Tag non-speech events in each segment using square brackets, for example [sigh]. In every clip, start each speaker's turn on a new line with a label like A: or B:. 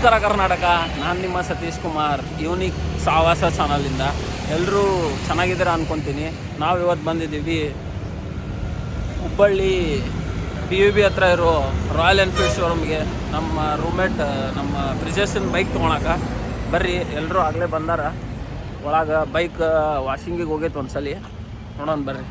A: ನಮಸ್ಕಾರ ಕರ್ನಾಟಕ. ನಾನು ನಿಮ್ಮ ಸತೀಶ್ ಕುಮಾರ್. ಯೂನಿಕ್ ಸಾವಾಸ ಚಾನಲಿಂದ ಎಲ್ಲರೂ ಚೆನ್ನಾಗಿದ್ದೀರಾ ಅಂದ್ಕೊತೀನಿ ನಾವು ಇವತ್ತು ಬಂದಿದ್ದೀವಿ ಹುಬ್ಬಳ್ಳಿ ಪಿ ಯು ಬಿ ಹತ್ರ ಇರೋ ರಾಯಲ್ ಎನ್ಫೀಲ್ಡ್ ಶೋರೂಮ್ಗೆ ನಮ್ಮ ರೂಮೇಟ್ ನಮ್ಮ ಬ್ರಿಜೇಶನ್ ಬೈಕ್ ತೊಗೊಳಕ. ಬರ್ರಿ ಎಲ್ಲರೂ ಆಗಲೇ ಬಂದಾರ. ಒಳಗೆ ಬೈಕ್ ವಾಷಿಂಗಿಗೆ ಹೋಗೈತೆ ಒಂದು ಸಲ ನೋಡೋಣ, ಬರ್ರಿ.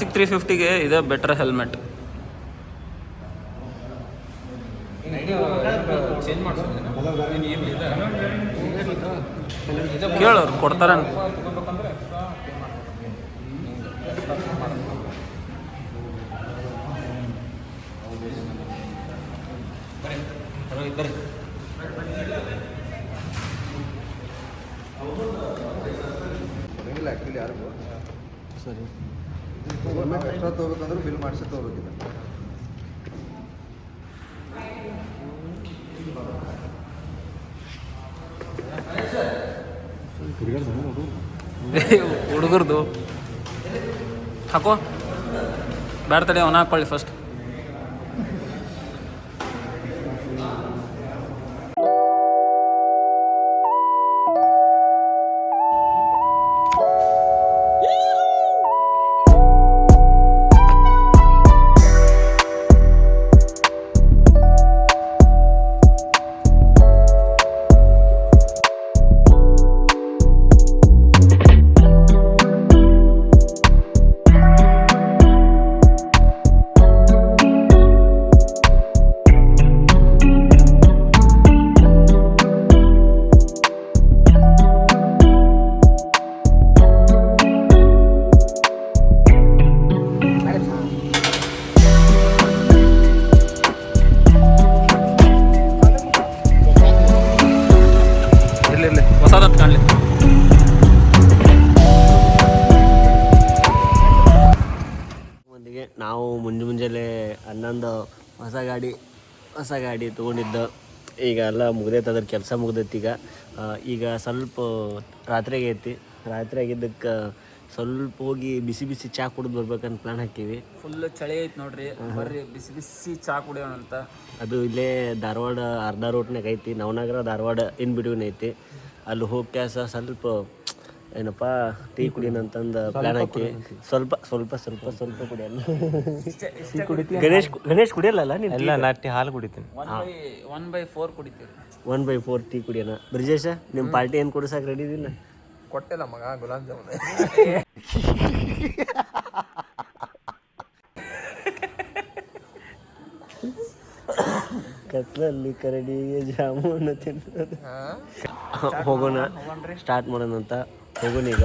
A: ಕ್ಲಾಸಿಕ್ ತ್ರೀ ಫಿಫ್ಟಿಗೆ ಇದೆ ಬೆಟರ್ ಹೆಲ್ಮೆಟ್ ಕೇಳೋರು ಕೊಡ್ತಾರ
B: ಬಿಲ್ ಮಾಡಿಸಿ ತೊಗೋಬೇಕಿದೆ
A: ಹುಡುಗರ್ದು. ಹಾಕೋ. ಅವ್ನ ಅವನ ಹಾಕೊಳ್ಳಿ ಫಸ್ಟ್
C: ಹೊಸ ಗಾಡಿ ತೊಗೊಂಡಿದ್ದು. ಈಗ ಎಲ್ಲ ಮುಗ್ದೈತೆ ಅದ್ರ ಕೆಲಸ ಮುಗ್ದೈತಿ ಈಗ. ಈಗ ಸ್ವಲ್ಪ ರಾತ್ರಿ ಆಗೈತಿ ರಾತ್ರಿ ಆಗಿದ್ದಕ್ಕೆ ಸ್ವಲ್ಪ ಹೋಗಿ ಬಿಸಿ ಬಿಸಿ ಚಹಾ ಕುಡಿದು ಬರ್ಬೇಕಂತ ಪ್ಲಾನ್ ಹಾಕೀವಿ.
A: ಫುಲ್ ಚಳಿ ಐತಿ ನೋಡ್ರಿ. ಬರ್ರಿ ಬಿಸಿ ಬಿಸಿ ಚಾ ಕುಡಿಯೋಣ ಅಂತ.
C: ಅದು ಇಲ್ಲೇ ಧಾರವಾಡ ಅರ್ಧ ರೋಟ್ನಾಗ ಐತಿ. ನವನಗರ ಧಾರವಾಡ ಇನ್ ಬಿಡುವಿನ ಐತಿ. ಅಲ್ಲಿ ಹೋಗಿ ಕ್ಯಾಸ ಸ್ವಲ್ಪ ಏನಪ್ಪ ಟೀ ಕುಡಿಯೋಣ ಅಂತಂದು ಪ್ಲಾನ್ ಹಾಕಿ. ಸ್ವಲ್ಪ ಸ್ವಲ್ಪ ಸ್ವಲ್ಪ ಸ್ವಲ್ಪ ಕುಡಿಯಲ್ಲ. ಗಣೇಶ್ ಗಣೇಶ್ ಕುಡಿಯಲ್ಲ ನೀನು
D: ಎಲ್ಲ ನಾಟಿ ಹಾಲು ಕುಡಿತೀನಿ.
A: One by one by four ಕುಡಿತೀವಿ.
C: ಒನ್ ಬೈ ಫೋರ್ ಟೀ ಕುಡಿಯೋಣ. ಬ್ರಿಜೇಶ ನಿಮ್ಮ ಪಾರ್ಟಿ ಏನು ಕೊಡಿಸಕ್ಕೆ ರೆಡಿ ಇದೀನ?
B: ಕೊಟ್ಟಿಲ್ಲ ಮಗ ಗುಲಾಬ್ ಜಾಮೂನ್.
C: ಕತ್ಲಲ್ಲಿ ಕರಡಿಗೆ ಜಾಮೂನ್ ತಿನ್ನೋದು. ಹೋಗೋಣ. ಸ್ಟಾರ್ಟ್ ಮಾಡೋಣ ಅಂತ ಹೋಗೋಣ ಈಗ.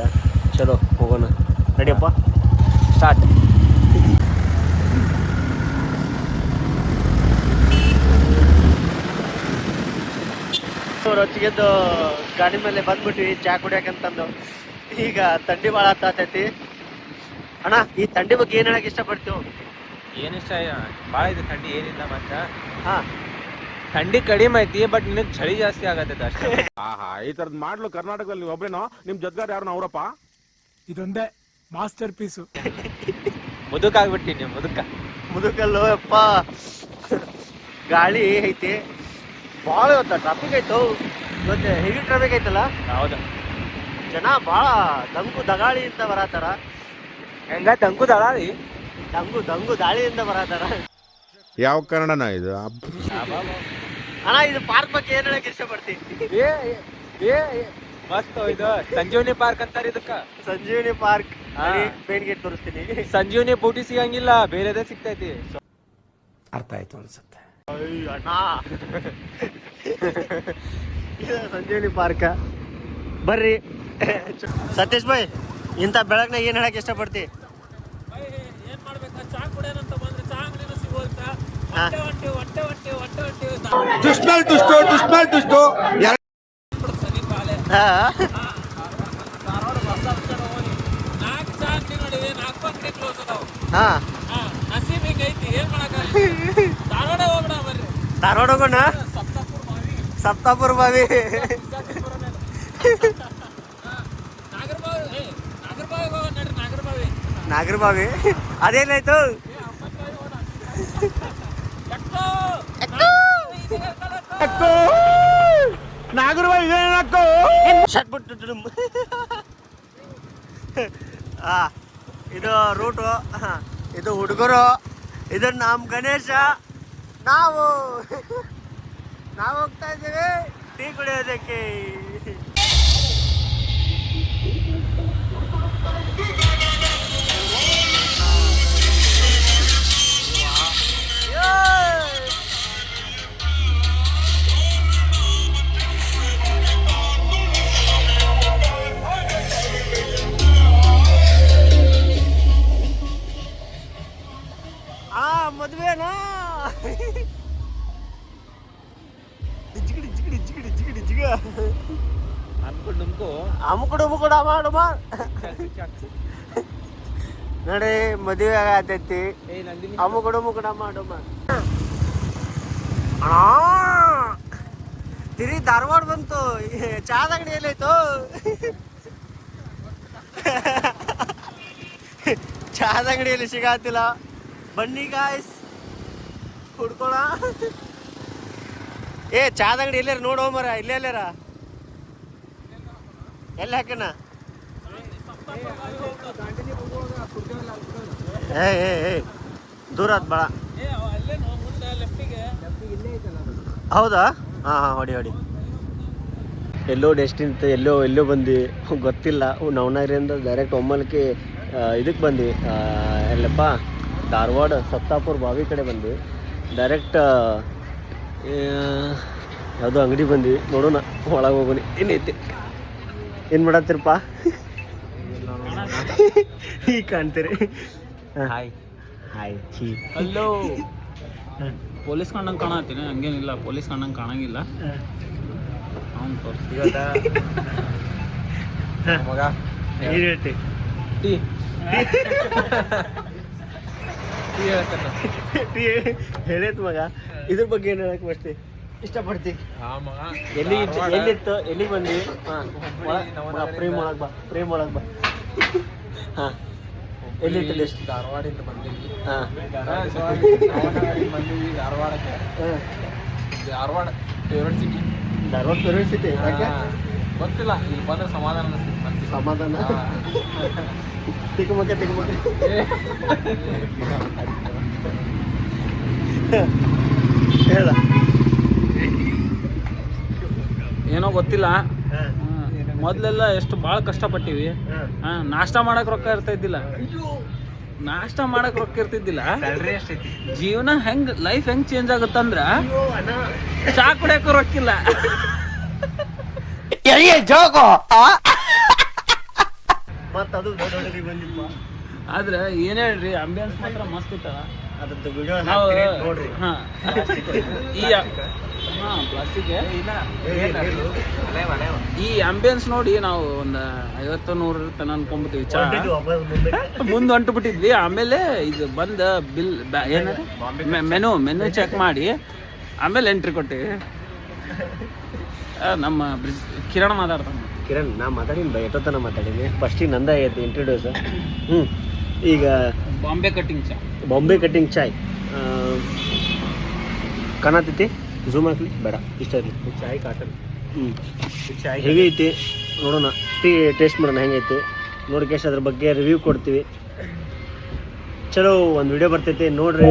C: ಚಲೋ ಹೋಗೋಣ. ನಡಿಯಪ್ಪ. ಸ್ಟಾರ್ಟ್ ರೊಚ್ಚಿಗೆದ್ದು ಗಾಡಿ ಮೇಲೆ ಬಂದ್ಬಿಟ್ವಿ ಚಾ ಕುಡಿಯಾಕಂತಂದು ಈಗ ಥಂಡಿ ಭಾಳ ಆತೈತಿ ಅಣ್ಣ ಈ ಥಂಡಿ ಬಗ್ಗೆ ಏನು ಹೇಳಕ್ ಇಷ್ಟಪಡ್ತೀವಿ?
D: ಇಷ್ಟ ಭಾಳ ಇದೆ ಥಂಡಿ ಏನಿಲ್ಲ ಮತ್ತೆ
C: ಹಾ.
D: ಥಂಡಿ ಕಡಿಮೆ ಐತಿ ಬಟ್ ನಿನಗೆ ಚಳಿ ಜಾಸ್ತಿ ಆಗತ್ತೈತೆ ಅಷ್ಟೇ.
E: ಆಹಾ ಈ ತರದ್ ಮಾಡ್ಲು ಕರ್ನಾಟಕದಲ್ಲಿ ನೀವು ಒಬ್ರೇನೋ? ನಿಮ್ ಜೊತೆಗಾರ ಯಾರು ಅವರಪ್ಪ?
F: ಇದೊಂದೇ ಮಾಸ್ಟರ್ ಪೀಸು.
D: ಮುದುಕ ಆಗ್ಬಿಟ್ಟಿನಿ ಮುದುಕ.
C: ಮುದುಕಲ್ಲು ಅಪ್ಪ ಗಾಳಿ ಐತಿ. ಭಾಳ ಇವತ್ತು ಟ್ರಾಫಿಕ್ ಐತು ಇವತ್ತು ಹೆವಿ ಟ್ರಾಫಿಕ್ ಐತಲ್ಲ
D: ಹೌದು.
C: ಜನ ಭಾಳ ದಂಗು ದಗಾಳಿಯಿಂದ ಬರತ್ತಾರ.
D: ಹೆಂಗ? ತಂಕು ದಳಾಳಿ
C: ದಂಗು ದಂಗು ದಾಳಿಯಿಂದ ಬರತ್ತಾರ.
E: ಯಾವ ಕಾರಣನ ಇದು?
C: ಅಣ್ಣ ಇದು ಪಾರ್ಕ್ ಬಗ್ಗೆ ಏನ್ ಹೇಳಕ್ ಇಷ್ಟಪಡ್ತೀನಿ
D: ಏ ಏ ಏ, ಮಸ್ತ್ ಇದು. ಸಂಜೀವನಿ ಪಾರ್ಕ್ ಅಂತಾರ ಇದಕ್ಕ.
C: ಸಂಜೀವಿನಿ ಪಾರ್ಕ್
D: ಹಾ.
C: ಪೇಂಟ್ ಗೇಟ್ ತೋರಿಸ್ತೀನಿ.
D: ಸಂಜೀವನಿ ಬೂಟಿ ಸಿಗಂಗಿಲ್ಲ ಬೇರೆದೇ ಸಿಗ್ತೈತಿ.
E: ಅರ್ಥ ಆಯ್ತು ಅನ್ಸುತ್ತೆ.
C: ಇದು ಸಂಜೀವಿನಿ ಪಾರ್ಕ ಬರ್ರಿ. ಸತೀಶ್ ಭಾಯ್ ಇಂಥ ಬೆಳಗ್ನ ಏನು ಹೇಳಕ್ ಇಷ್ಟಪಡ್ತಿ?
A: ಏನ್ ಮಾಡ್ಬೇಕು? ಚಾ ಕುಡಿಯೋಣಂತ ಬಂದ್ರೆ ಚಾ ಅಂಗಡಿನೂ ಸಿಗೋಲ್ತ
C: ಹಾ.
A: ಹೊಟ್ಟೆ ಹೊಟ್ಟೆ ಹೊಟ್ಟೆ ಹೊಟ್ಟೆ ಹೊಟ್ಟೆ ಹೊಟ್ಟೆ
B: ದುಷ್ಮಲ್ ದುಷ್ಟು ದುಷ್ಮಲ್ ದುಷ್ಟು
A: ಸನಿ ಬಾಲೆ
C: ಹಾ
A: ಧಾರವಾಡ ಹೊಸ ಕಡೆ ಹೋಗಿ ನಾಲ್ಕು ಚಾ ಅಂಗಡಿ ನೋಡಿವೆ ನಾಲ್ಕು ಅಂಗಡಿ ಕ್ಲೋಸ್ ಅದಾವ
C: ಹಾ
A: ಹಾ ನಸೀಬ್ ಹಿಂಗೈತಿ ಏನ್ ಮಾಡಕ ಧಾರವಾಡ ಹೋಗ್ಬಿಡ ಬರ್ರಿ
C: ಧಾರವಾಡ ಹೋಗೋಣ
A: ಸಪ್ತಾಪುರ ಮಾವಿ
C: ಸಪ್ತಾಪುರ ಬಾವಿ
A: ನಾಗರಬಾವಿ ಏ ನಾಗರಬಾವಿ ಹೋಗೋಣ ನಡ್ರಿ ನಾಗರಬಾವಿ
C: ನಾಗರ ಬಾವಿ ಅದೇನಾಯ್ತು
E: ನಾಗರ [laughs]
C: ಆ ಇದು ರೂಟು [laughs] ಇದು ಹುಡುಗರು. ಇದು ನಮ್ಮ ಗಣೇಶ. ನಾವು [laughs] ನಾವು ಹೋಗ್ತಾ ಇದ್ದೀವಿ. ಟೀ ಕುಡಿಯೋದಕ್ಕೆ. ಮದುವೆನಾ? ಜಿಗಿಡಿ ಜಿಗಿಡಿ ಜಿಗಿಡಿ ಜಿಗಿಡಿ ಜಿಗ
D: ಅನ್ಕೊಂಡು ನುಮ್ಕೋ
C: ಅಮ್ಕುಡು ಅಮ್ಕುಡ ಮಾಡು ಮಾ ನೋಡಿ ಮದುವೆ ಆಗತೈತಿ.
D: ಮುಕುಡ
C: ಅಮ್ಕುಡು ಅಮ್ಕುಡ ಮಾಡು ಮಾ ತಿರಿ ಧಾರವಾಡ ಬಂತು. ಚಾದ ಅಂಗಡಿ ಎಲ್ಲೈತು ಚಾದ ಅಂಗಡಿಯಲ್ಲಿ ಸಿಗಾತಿಲ್ಲ. ಬನ್ನಿ ಗಾಯ್ಸ್ ಹುಡ್ಕೊಳ ಏ ಚಾದ ಅಂಗಡಿ ಎಲ್ಲಾರ ನೋಡೋ ಮರ ಇಲ್ಲೇ ಎಲ್ಲಾರ ಎಲ್ಲ ಹಾಕಣ ಏ ಏ ಏ, ದೂರ ಆತ್ ಭಾಳ ಹೌದಾ? ಹಾಂ ಹಾಂ, ಹೊಡಿ ಹೊಡಿ. ಎಲ್ಲೋ ಡೆಸ್ಟಿನ್ ಎಲ್ಲೋ ಎಲ್ಲೋ ಬಂದು ಗೊತ್ತಿಲ್ಲ. ನವನಗರಿಂದ ಡೈರೆಕ್ಟ್ ಒಮ್ಮಲ್ಕೆ ಇದಕ್ಕೆ ಬಂದಿ ಎಲ್ಲಪ್ಪ, ಧಾರವಾಡ, ಸತ್ತಾಪುರ ಬಾವಿ ಕಡೆ ಬಂದು ಡೈರೆಕ್ಟ್ ಯಾವುದೋ ಅಂಗಡಿ ಬಂದಿವಿ. ನೋಡೋಣ ಒಳಗೆ ಹೋಗೋಣ. ಏನೈತಿ ಏನು ಮಾಡತ್ತಿರಪ್ಪ? ಈಗ [laughs] ಕಾಣ್ತೀರಿ.
D: ಹಾಯ್
C: ಹಾಯ್ ಚೀ
A: ಹಲೋ ಪೊಲೀಸ್ ಕಂಡಂಗೆ ಕಾಣತ್ತೀನಿ. ಹಂಗೇನಿಲ್ಲ. ಪೊಲೀಸ್ ಕಂಡಂಗೆ ಕಾಣಂಗಿಲ್ಲ. ಅವ್ನು ತೋರಿಸಿ
D: ಮಗ.
C: ಏನು ಹೇಳ್ತಿ
D: ಟೀ. [laughs] ಟೀ
C: ಹೇಳೈತ್ ಮಗ. ಇದ್ರ ಬಗ್ಗೆ ಏನು ಹೇಳಕ್ ಬರ್ತಿ? ಇಷ್ಟಪಡ್ತಿ. ಎಲ್ಲಿ
D: ಧಾರವಾಡ.
C: ಎಲ್ಲಿತ್ತು? ಎಲ್ಲಿ ಬಂದ್ವಿ ಹಾಂ. ಪ್ರೇಮ್ ಒಳಗೆ ಬಾ ಪ್ರೇಮ್ ಒಳಗೆ ಬಾ. ಹಾಂ. ಎಲ್ಲಿತ್ತು ಲಿಸ್ಟ್
D: ಧಾರವಾಡಿಂದ ಬಂದಿವಿ
C: ಹಾಂ.
D: ಬಂದಿವಿ ಧಾರವಾಡಕ್ಕೆ. Dharwad favourite city
C: Dharwad city ಯಾಕೆ?
D: ಗೊತ್ತಿಲ್ಲ ಇಲ್ಲಿ ಬಂದ್ರೆ ಸಮಾಧಾನ
C: ಸಮಾಧಾನ. ತಿಕ್ಕಮಕ್ಕೆ ತಿಕ್ಕಮಕ್ಕೆ ಹೇಳ
A: ಏನೋ ಗೊತ್ತಿಲ್ಲ. ಮೊದಲೆಲ್ಲ ಎಷ್ಟು ಭಾಳ ಕಷ್ಟಪಟ್ಟಿವಿ.
C: ಹಾಂ.
A: ಹಾ ನಾಷ್ಟ ಮಾಡಕ್ ರೊಕ್ಕ ಇರ್ತಾ ಇದ್ದಿಲ್ಲ. ನಾಷ್ಟ ಮಾಡಕ್ ರೊಕ್ಕ ಇರ್ತಿದ್ದಿಲ್ಲ. ಜೀವನ ಹೆಂಗ್ ಲೈಫ್ ಹೆಂಗ್ ಚೇಂಜ್ ಆಗುತ್ತಂದ್ರ ಚಾ ಕುಡಿಯಕ್ಕೂ ರೊಕ್ಕಿಲ್ಲ.
C: ಮತ್ತೆ ಅದು ದೊಡ್ಡ ಬಂದಿಪ್ಪ.
A: ಆದ್ರೆ ಏನ್ ಹೇಳ್ರಿ ಅಂಬಿಯನ್ಸ್ ಮಾತ್ರ ಮಸ್ತ್ ಇತ್ತಲ್ಲ?
C: ಅದ್ರದ್ದು ವಿಡಿಯೋ
A: ನಾವು
C: ನೋಡ್ರಿ.
A: ಹಾ. ಈ ಹಾ ಪ್ಲಾಸ್ಟಿಕ್ ಈ ಅಂಬಿಯನ್ಸ್ ನೋಡಿ ನಾವು ಒಂದ್ ಐವತ್ತು ನೂರ ತನ ಅನ್ಕೊಂಡ್ಬಿಟ್ಟಿವಿ ಚಾ? ಮುಂದೆ. ಹೊಂಟು ಬಿಟ್ಟಿದ್ವಿ ಆಮೇಲೆ ಇದು ಬಂದ ಬಿಲ್ ಏನದು? ಮೆನು ಮೆನು ಚೆಕ್ ಮಾಡಿ ಆಮೇಲೆ ಎಂಟ್ರಿ ಕೊಟ್ಟಿವಿ. ನಮ್ಮ ಬ್ರಿಜ್ ಕಿರಣ ಮಾತಾಡ್ತಾನೆ.
C: ಕಿರಣ್ ನಾ ಮಾತಾಡಿನಿ ಬೈ ಎಷ್ಟೊತ್ತನ ಮಾತಾಡೀನಿ? ಫಸ್ಟಿಗೆ ನಂದ ಐತಿ ಇಂಟ್ರೊಡ್ಯೂಸ್ ಹ್ಞೂ ಈಗ
A: ಬಾಂಬೆ ಕಟ್ಟಿಂಗ್ ಚಾ
C: ಬಾಂಬೆ ಕಟ್ಟಿಂಗ್ ಚಾಯ್. ಕಾಣತೈತಿ? ಝೂಮ್ ಹಾಕ್ಲಿ? ಬೇಡ ಇಷ್ಟ
D: ಚಾಯ್ ಕಾಟನ್.
C: ಹ್ಞೂ ಚಾಯ್ ಹೇಗೈತಿ ನೋಡೋಣ. ಟೀ ಟೇಸ್ಟ್ ಮಾಡೋಣ ಹೆಂಗೈತಿ ನೋಡಿ ಕೇಶ್ ಅದ್ರ ಬಗ್ಗೆ ರಿವ್ಯೂ ಕೊಡ್ತೀವಿ. ಚಲೋ ಒಂದು ವಿಡಿಯೋ ಬರ್ತೈತಿ ನೋಡ್ರಿ.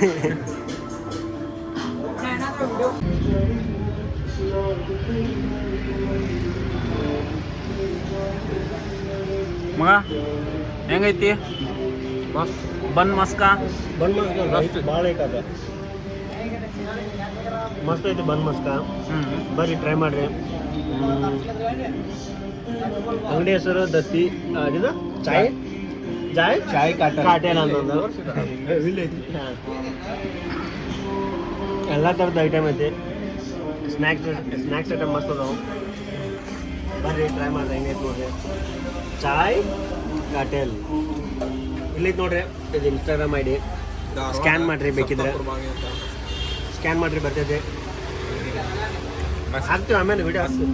A: ಮಗ ಹೆಂಗೈತಿ? ಬನ್ ಮಸ್ಕ?
C: ಬನ್ ಮಸ್ಕ ಭಾಳ ಐತದ ಮಸ್ತ್. ಐತಿ ಬನ್ ಮಸ್ಕ. ಬರ್ರಿ ಟ್ರೈ ಮಾಡ್ರಿ. ಅಂಗಡಿ ಹೆಸರು ದತ್ತಿ ಚಾಯ್? ಚಾಯ್
D: ಚಾಯ್ ಕಾಟ
C: ಕಾಟೇಲ್ ಅನ್ನೋದು ಎಲ್ಲ ಥರದ ಐಟಮ್ ಐತಿ. ಸ್ನ್ಯಾಕ್ಸ್ ಸ್ನ್ಯಾಕ್ಸ್ ಐಟಮ್ ಮಸ್ತ್ ಅದಾವು. ಬರ್ರಿ ಟ್ರೈ ಮಾಡ್ರಿ ಹೆಂಗೈತೆ ನೋಡ್ರಿ. ಚಾಯ್ ಕಾಟೇಲ್ ಇಲ್ಲೈತೆ ನೋಡ್ರಿ ಇದು ಇನ್ಸ್ಟಾಗ್ರಾಮ್ ಐ ಡಿ ಸ್ಕ್ಯಾನ್ ಮಾಡ್ರಿ ಬೇಕಿದ್ರೆ. ಸ್ಕ್ಯಾನ್ ಮಾಡ್ರಿ ಬರ್ತೈತೆ. ಹಾಕ್ತೀವಿ ಆಮೇಲೆ ವಿಡಿಯೋ ಹಾಕ್ತೀವಿ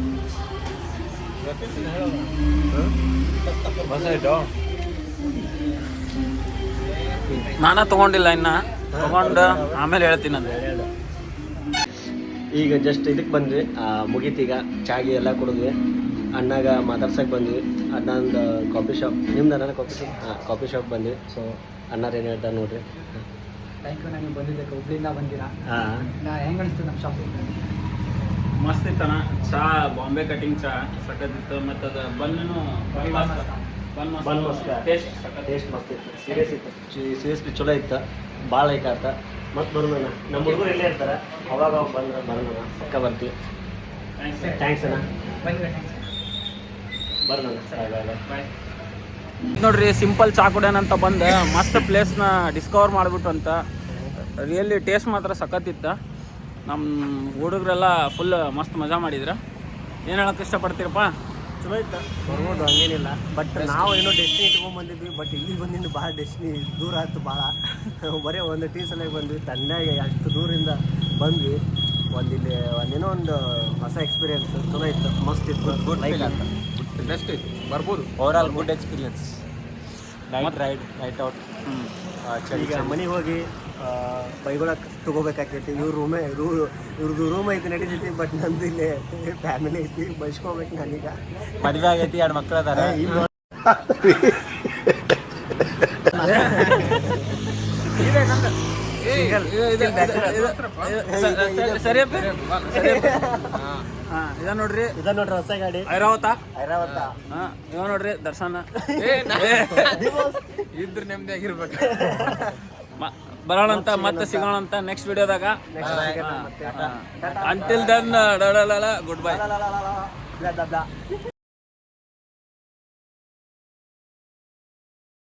A: ನಾನ ತಗೊಂಡಿಲ್ಲ ಇನ್ನ. ತಗೊಂಡು ಆಮೇಲೆ ಹೇಳ್ತೀನಿ ಅಂತ
C: ಈಗ ಜಸ್ಟ್ ಇದಕ್ಕೆ ಬಂದ್ವಿ. ಮುಗೀತೀಗ ಚಾಗಿ ಎಲ್ಲ ಕುಡಿದ್ವಿ. ಅಣ್ಣಾಗ ಮಾತಾಡ್ಸಕ್ಕೆ ಬಂದ್ವಿ. ಅಣ್ಣಂದು ಕಾಫಿ ಶಾಪ್ ನಿಮ್ದು ಅಣ್ಣ ಕಾಫಿ ಶಾಪ್ ಹಾಂ ಕಾಫಿ ಶಾಪ್ ಬಂದ್ವಿ. ಸೊ ಅಣ್ಣಾರು ಏನು ಹೇಳ್ತಾರೆ ನೋಡ್ರಿ.
G: ಥ್ಯಾಂಕ್ ಯು ನನಗೆ ಬಂದಿದ್ದಕ್ಕೆ ಹುಬ್ಳಿಯಿಂದ ಬಂದಿರಾ?
C: ಹಾಂ.
G: ನಾ ಹೆಂಗೆ ಅನಿಸ್ತು ನಮ್ಮ ಶಾಪ್
A: ಮಸ್ತ್ ಇತ್ತಣ್ಣ. ಚಾ ಬಾಂಬೆ ಕಟಿಂಗ್ ಚಾ ಸಖತ್ತಿತ್ತು ಮತ್ತು ಅದು ಬನ್ನೂ ಬನ್ ಮಸ್ತ್ ಟೇಸ್ಟ್
C: ಟೇಸ್ಟ್ ಮಸ್ತ್ ಇತ್ತು. ಸೀರಿಯಸ್ ಇತ್ತು. ಸೀರಿಯಸ್ಲಿ ಚಲೋ ಇತ್ತು. ಭಾಳ ಲೈಕ್ ಆತ. ಮತ್ತೆ ಬರೋಣ ನಮ್ಮ ಹುಡುಗರು ಇಲ್ಲೇ ಇರ್ತಾರೆ. ಅವಾಗ ಅವಾಗ ಬಂದ್ರೆ ಬರೋಣ ಪಕ್ಕ ಬರ್ತೀವಿ. ಥ್ಯಾಂಕ್ಸ್ ಅಣ್ಣ. ಬರೋಣ ಬಾಯ್
A: ನೋಡ್ರಿ ಸಿಂಪಲ್ ಚಾ ಅಂತ ಬಂದ. ಮಸ್ತ್ ಪ್ಲೇಸ್ನ ಡಿಸ್ಕವರ್ ಮಾಡಿಬಿಟ್ಟು ಅಂತ. ರಿಯಲಿ ಟೇಸ್ಟ್ ಮಾತ್ರ ಸಖತ್ತಿತ್ತು ನಮ್ಮ ಹುಡುಗರೆಲ್ಲ ಫುಲ್ ಮಸ್ತ್ ಮಜಾ ಮಾಡಿದ್ರ. ಏನು ಹೇಳಕ್ಕೆ ಇಷ್ಟಪಡ್ತೀರಪ್ಪ?
C: ಚಲೋ ಇತ್ತು? ಬರ್ಬೋದು ಹಂಗೇನಿಲ್ಲ. ಬಟ್ ನಾವು ಏನೋ ಡೆಸ್ಟಿನಿ ಇಟ್ಕೊಂಡ್ ಬಂದಿದ್ವಿ ಬಟ್ ಇಲ್ಲಿ ಬಂದಿದ್ದು ಭಾಳ ಡೆಸ್ಟಿನಿ ದೂರ ಆಯ್ತು ಭಾಳ. [laughs] ಬರೀ ಒಂದು ಟೀ ಬಂದ್ವಿ ತಣ್ಣಗೆ ಅಷ್ಟು ದೂರಿಂದ ಬಂದ್ವಿ. ಒಂದು ಇಲ್ಲಿ ಒಂದೇನೋ ಒಂದು ಹೊಸ ಎಕ್ಸ್ಪೀರಿಯನ್ಸ್ ಚಲೋ ಇತ್ತು. ಮಸ್ತ್ ಇತ್ತು. ಲೈಕ್ ಅಂತ
D: ಬೆಸ್ಟ್ ಇತ್ತು. ಬರ್ಬೋದು.
C: Overall good experience night ride night out ಈಗ ಮನೆಗೆ ಹೋಗಿ ಬೈಗೊಳಕ್ಕೆ ತೊಗೋಬೇಕಾಗ್ತೈತಿ. ಇವ್ರ ರೂಮೇ ರೂ ಇವ್ರದ್ದು ರೂಮ್ ಐತಿ ನಡೀತೈತಿ ಬಟ್ ನಂದು ಇಲ್ಲೇ ಫ್ಯಾಮಿಲಿ ಐತಿ ಬೈಸ್ಕೋಬೇಕು ನಾನೀಗ
D: ಮದುವೆ ಆಗೈತಿ ಎರಡು ಮಕ್ಳು ಅದಾರ.
A: ಸರಿಯಪ್ಪ ಸರಿಯಪ್ಪ ಹಾಂ ಇದ ನೋಡ್ರಿ.
C: ಇದ ನೋಡ್ರಿ ಹೊಸ ಗಾಡಿ.
A: ಐರಾವತ.
C: ಐರಾವತ.
A: ಹಾಂ ಇವ ನೋಡ್ರಿ ದರ್ಶನ.
D: ಇದ್ರ ನೆಮ್ಮದಿ ಆಗಿರ್ಬೇಕು [laughs]
A: ಬರೋಣ ಅಂತ ಮತ್ತೆ ಸಿಗೋಣಂತ ನೆಕ್ಸ್ಟ್ ವಿಡಿಯೋದಾಗ ಅಂಟಿಲ್ ದನ್ ಗುಡ್ ಬೈ.